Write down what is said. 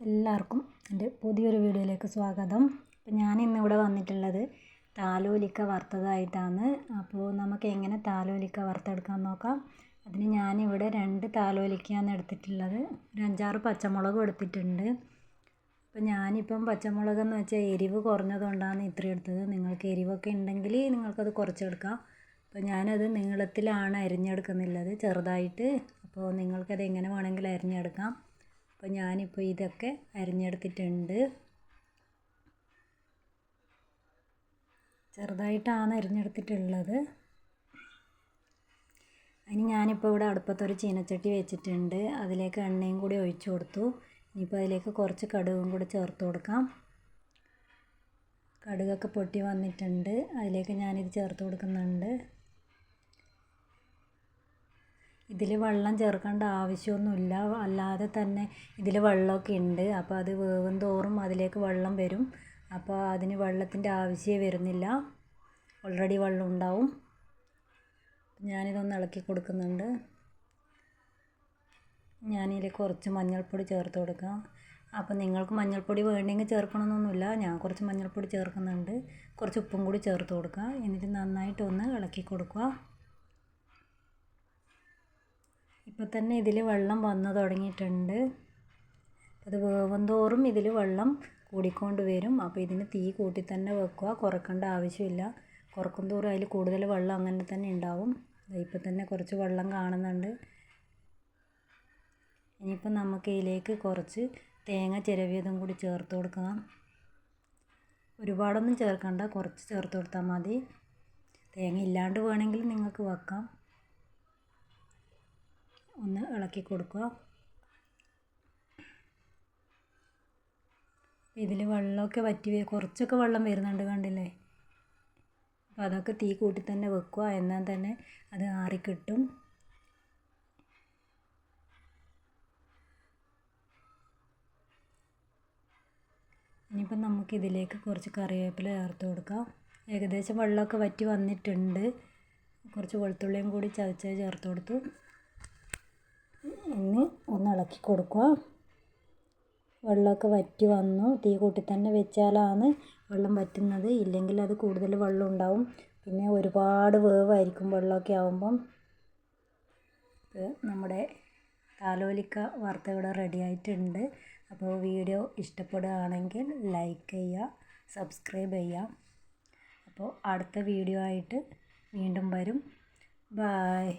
എല്ലാവർക്കും എന്റെ പുതിയൊരു വീഡിയോയിലേക്ക് സ്വാഗതം. അപ്പോൾ ഞാൻ ഇന്നിവിടെ വന്നിട്ടുള്ളത് താലോലിക്ക വറുത്തതായിട്ടാണ്. അപ്പോൾ നമുക്ക് എങ്ങനെ താലോലിക്ക വറുത്തെടുക്കാൻ നോക്കാം. അതിന് ഞാനിവിടെ രണ്ട് താലോലിക്കയാണ് എടുത്തിട്ടുള്ളത്. ഒരു അഞ്ചാറ് പച്ചമുളകും എടുത്തിട്ടുണ്ട്. അപ്പോൾ ഞാനിപ്പം പച്ചമുളക് എന്ന് വെച്ചാൽ എരിവ് കുറഞ്ഞതുകൊണ്ടാണ് ഇത്രയും എടുത്തത്. നിങ്ങൾക്ക് എരിവൊക്കെ ഉണ്ടെങ്കിൽ നിങ്ങൾക്കത് കുറച്ചെടുക്കാം. അപ്പോൾ ഞാനത് നീളത്തിലാണ് അരിഞ്ഞെടുക്കുന്നുള്ളത് ചെറുതായിട്ട്. അപ്പോൾ നിങ്ങൾക്കത് എങ്ങനെ വേണമെങ്കിലും അരിഞ്ഞെടുക്കാം. അപ്പോൾ ഞാനിപ്പോൾ ഇതൊക്കെ അരിഞ്ഞെടുത്തിട്ടുണ്ട്. ചെറുതായിട്ടാണ് അരിഞ്ഞെടുത്തിട്ടുള്ളത്. അതിന് ഞാനിപ്പോൾ ഇവിടെ അടുപ്പത്തൊരു ചീനച്ചട്ടി വെച്ചിട്ടുണ്ട്. അതിലേക്ക് എണ്ണയും കൂടി ഒഴിച്ചു കൊടുത്തു. ഇനിയിപ്പോൾ അതിലേക്ക് കുറച്ച് കടുകും കൂടി ചേർത്ത് കൊടുക്കാം. കടുകൊക്കെ പൊട്ടി വന്നിട്ടുണ്ട്. അതിലേക്ക് ഞാനിത് ചേർത്ത് കൊടുക്കുന്നുണ്ട്. ഇതിൽ വെള്ളം ചേർക്കേണ്ട ആവശ്യമൊന്നുമില്ല. അല്ലാതെ തന്നെ ഇതിൽ വെള്ളമൊക്കെ ഉണ്ട്. അപ്പോൾ അത് വേവും തോറും അതിലേക്ക് വെള്ളം വരും. അപ്പോൾ അതിന് വെള്ളത്തിന്റെ ആവശ്യമേ വരുന്നില്ല. ഓൾറെഡി വെള്ളം ഉണ്ടാവും. ഞാനിതൊന്ന് ഇളക്കി കൊടുക്കുന്നുണ്ട്. ഞാനിതിൽ കുറച്ച് മഞ്ഞൾപ്പൊടി ചേർത്ത് കൊടുക്കാം. അപ്പോൾ നിങ്ങൾക്ക് മഞ്ഞൾപ്പൊടി വേണമെങ്കിൽ ചേർക്കണമെന്നൊന്നുമില്ല. ഞാൻ കുറച്ച് മഞ്ഞൾപ്പൊടി ചേർക്കുന്നുണ്ട്. കുറച്ച് ഉപ്പും കൂടി ചേർത്ത് കൊടുക്കുക എന്നിട്ട് നന്നായിട്ടൊന്ന് ഇളക്കി കൊടുക്കുക. ഇപ്പോൾ തന്നെ ഇതിൽ വെള്ളം വന്നു തുടങ്ങിയിട്ടുണ്ട്. അത് വേവും തോറും ഇതിൽ വെള്ളം കൂടിക്കൊണ്ട് വരും. അപ്പോൾ ഇതിന് തീ കൂട്ടി തന്നെ വെക്കുക. കുറക്കേണ്ട ആവശ്യമില്ല. കുറക്കും തോറും അതിൽ കൂടുതൽ വെള്ളം അങ്ങനെ തന്നെ ഉണ്ടാവും. ഇപ്പോൾ തന്നെ കുറച്ച് വെള്ളം കാണുന്നുണ്ട്. ഇനിയിപ്പോൾ നമുക്ക് ഇതിലേക്ക് കുറച്ച് തേങ്ങ ചിരവിയതും കൂടി ചേർത്ത് കൊടുക്കണം. ഒരുപാടൊന്നും ചേർക്കണ്ട. കുറച്ച് ചേർത്ത് കൊടുത്താൽ മതി. തേങ്ങ ഇല്ലാണ്ട് വേണമെങ്കിൽ നിങ്ങൾക്ക് വെക്കാം. ഒന്ന് ഇളക്കി കൊടുക്കുക. ഇതിൽ വെള്ളമൊക്കെ വറ്റി കുറച്ചൊക്കെ വെള്ളം വരുന്നുണ്ട് കണ്ടില്ലേ? അപ്പോൾ അതൊക്കെ തീ കൂട്ടി തന്നെ വെക്കുക. എന്നാൽ തന്നെ അത് ആറിക്കിട്ടും. ഇനിയിപ്പം നമുക്കിതിലേക്ക് കുറച്ച് കറിവേപ്പില ചേർത്ത് കൊടുക്കാം ഏകദേശം വെള്ളമൊക്കെ വറ്റി വന്നിട്ടുണ്ട്. കുറച്ച് വെളുത്തുള്ളിയും കൂടി ചതച്ച് ചേർത്ത് കൊടുത്തു. ഇനി ഒന്ന് ഇളക്കി കൊടുക്കുക. വെള്ളമൊക്കെ വറ്റി വന്നു. തീ കൂട്ടി തന്നെ വെച്ചാലാണ് വെള്ളം വറ്റുന്നത്. ഇല്ലെങ്കിൽ അത് കൂടുതൽ വെള്ളം ഉണ്ടാവും. പിന്നെ ഒരുപാട് വേവായിരിക്കും വെള്ളമൊക്കെ ആകുമ്പം നമ്മുടെ താലോലിക്ക വാർത്ത ഇവിടെ റെഡി ആയിട്ടുണ്ട്. അപ്പോൾ വീഡിയോ ഇഷ്ടപ്പെടുകയാണെങ്കിൽ ലൈക്ക് ചെയ്യുക സബ്സ്ക്രൈബ് ചെയ്യുക. അപ്പോൾ അടുത്ത വീഡിയോ ആയിട്ട് വീണ്ടും വരും. ബായ്